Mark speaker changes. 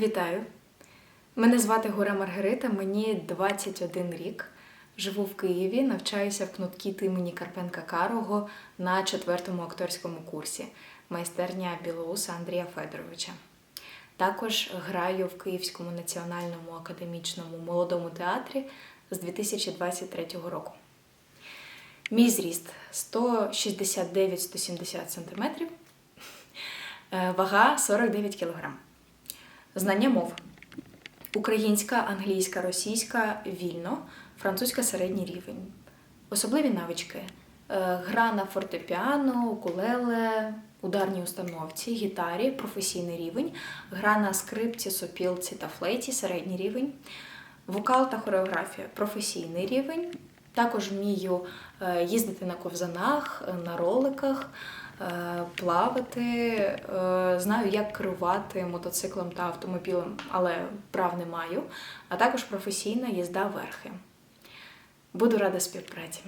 Speaker 1: Вітаю! Мене звати Гора Маргарита, мені 21 рік. Живу в Києві, навчаюся в кнуткіт імені Карпенка Карого на четвертому акторському курсі майстерня Білоуса Андрія Федоровича. Також граю в Київському національному академічному молодому театрі з 2023 року. Мій зріст 169-170 см, Е, вага 49 кг. Знання мов. Українська, англійська, російська вільно, французька середній рівень. Особливі навички. Е, Гра на фортепіано, укулеле, ударній установці, гітарі, професійний рівень, гра на скрипці, сопілці та флейті, середній рівень, вокал та хореографія, професійний рівень. Також вмію е, їздити на ковзанах, е, на роликах, е, плавати. Знаю, як керувати мотоциклом та автомобілем, але прав не маю. А також професійна їзда верхи. Буду рада співпраці.